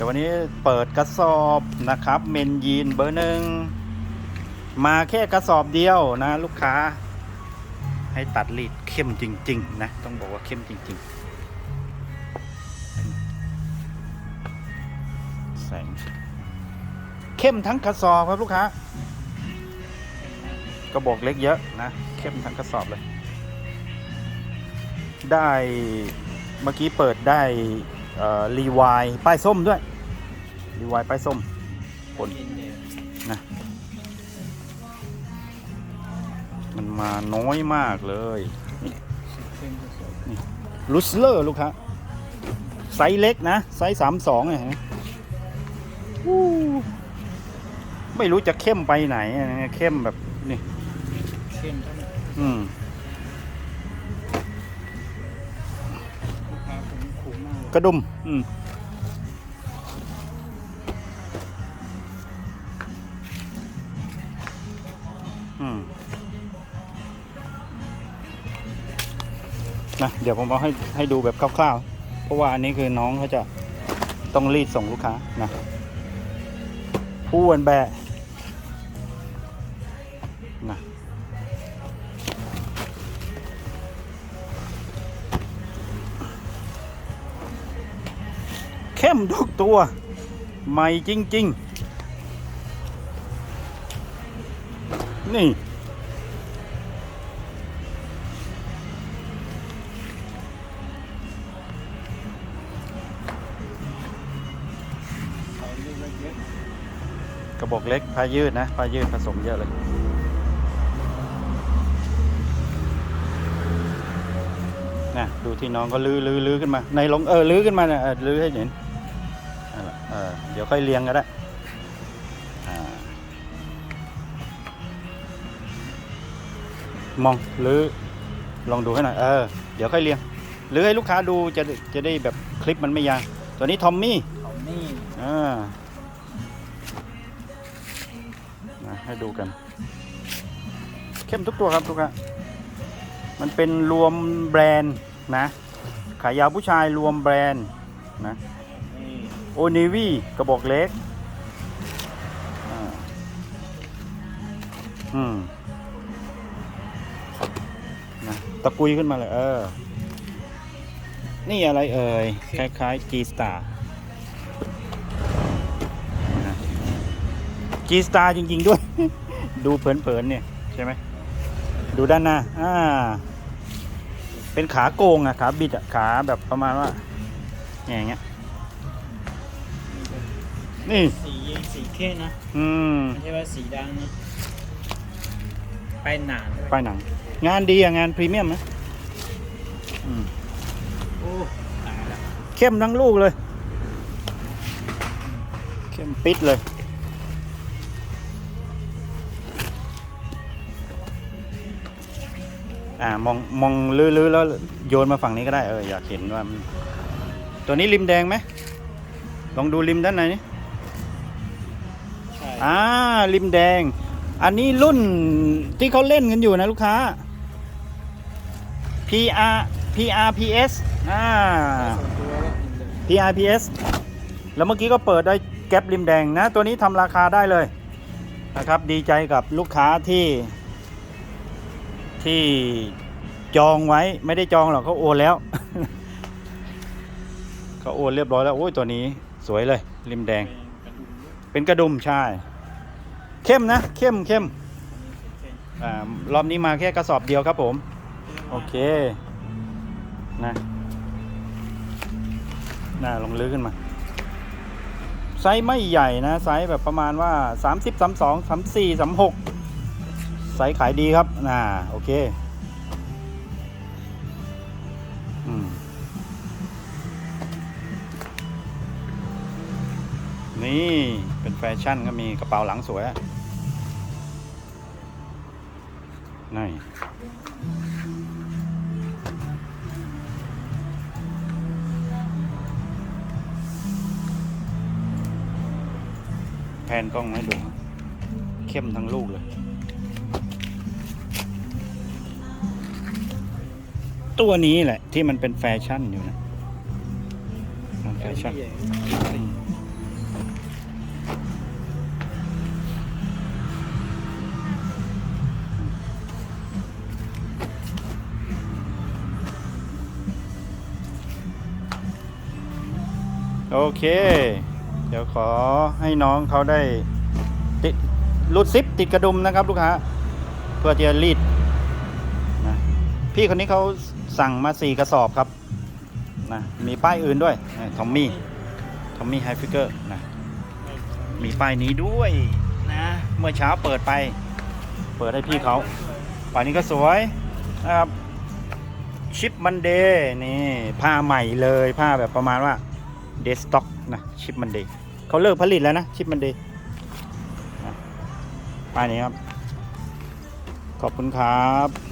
ดี๋ยววันนี้เปิดกระสอบนะครับ เมนยีนเบอร์หนึ่งมาแค่กระสอบเดียวนะ ลูกค้า ให้ตัดรีดเข้มจริง ๆ นะ ต้องบอกว่าเข้มจริง ๆ แสง เข้มทั้งกระสอบครับลูกค้ากระบอกเล็กเยอะนะ เข้มทั้งกระสอบเลย ได้เมื่อกี้เปิดได้รีวายป้ายส้มด้วย รีวายป้ายส้มผลนะ มันมาน้อยมากเลยลูสเลอร์ลูกค้าไซส์เล็กนะ ไซส์สามสองเนี่ยเห็นไหมอู้ไม่รู้จะเข้มไปไหนอะเข้มแบบนี่เข้มเท่านั้นอืมลูกค้าผมคุ้มมากเลยกระดุมอืม นะเดี๋ยวผมเอาให้ให้ดูแบบคร่าวๆ เพราะว่าอันนี้คือน้องเขาจะต้องรีดส่งลูกค้านะผู้วันแบะนะเข้มทุกตัว ใหม่จริง ๆ นี่ กระบอกเล็กพายืดนะพายืดผสมเยอะเลย นะดูที่น้องก็ลื้อลื้อลื้อขึ้นมา ในลงเออลื้อขึ้นมาเนี่ยเออลื้อให้เห็นเออเดี๋ยวค่อยเรียงก็ได้ มองลื้อลองดูให้หน่อยเออเดี๋ยวค่อยเรียงลื้อให้ลูกค้าดูจะจะได้แบบคลิปมันไม่ยาวตัวนี้ทอมมี่เขานี่อ่านะให้ดูกัน เข้มทุกตัวครับทุกท่านมันเป็นรวมแบรนด์นะขายยาวผู้ชายรวมแบรนด์นะนี่โอนิวีกระบอกเล็กอ่าอืมนะ ตะกุยขึ้นมาเลย เออ นี่อะไรเอ่ย คล้ายๆ G Star G Star จริง ๆ ด้วย ดูเผินๆเนี่ย ใช่ไหม ดูด้านหน้า อ่า เป็นขาโกงอะขาบิดอะขาแบบประมาณว่าเนี่ยอย่างเงี้ย นี่ สีสีเข้มนะ อืมไม่ใช่ว่าสีดังนะ ไปหนานด้วยป้ายหนัง งานดีอะงานพรีเมียมนะอืมโอ้ตายละเข้มทั้งลูกเลย เข้มปิดเลย อ่ามองมองลื้อๆแล้วโยนมาฝั่งนี้ก็ได้เอออยากเห็นว่ามันตัวนี้ริมแดงไหมลองดูริมด้านในนี่ใช่อ่าริมแดง อันนี้รุ่นที่เขาเล่นกันอยู่นะลูกค้า PR PRPS อ่าส่วนตัวว่ามันเลย PRPS แล้วเมื่อกี้ก็เปิดได้แก๊ปริมแดงนะ ตัวนี้ทำราคาได้เลยนะครับ ดีใจกับลูกค้าที่ ที่จองไว้ไม่ได้จองหรอกเขาโอนแล้วเขาโอนเรียบร้อยแล้ว โอ้ยตัวนี้สวยเลย ริมแดง เป็นกระดุมใช่ เข้มนะ เข้มเข้มเข้มอ่ารอบนี้มาแค่กระสอบเดียวครับผม โอเค นะ น่าลองลื้อขึ้นมา ไซส์ไม่ใหญ่นะ ไซส์แบบประมาณว่า 30 32 34 36 ไซส์ขายดีครับ น่า โอเค อืม นี่ เป็นแฟชั่นก็มีกระเป๋าหลังสวยอะ นี่แพนกล้องให้ดู เข้มทั้งลูกเลย ตัวนี้แหละ ที่มันเป็นแฟชั่นอยู่นะมันแฟชั่น โอเค เดี๋ยวขอให้น้องเขาได้ติดรูดซิปติดกระดุมนะครับลูกค้า เพื่อที่จะรีดนะพี่คนนี้เขาสั่งมาสี่กระสอบครับนะมีป้ายอื่นด้วยทอมมี่ทอมมี่ไฮฟิกเกอร์นะมีป้ายนี้ด้วยนะเมื่อเช้าเปิดไป เปิดให้พี่เขาป่านนี้ก็สวยนะครับชิปมันเดย์นี่ผ้าใหม่เลยผ้าแบบประมาณว่า เดสต็อกนะชิปมันเดย์เขาเลิกผลิตแล้วนะ ชิปมันเดย์ป้ายนี้ครับ ขอบคุณครับ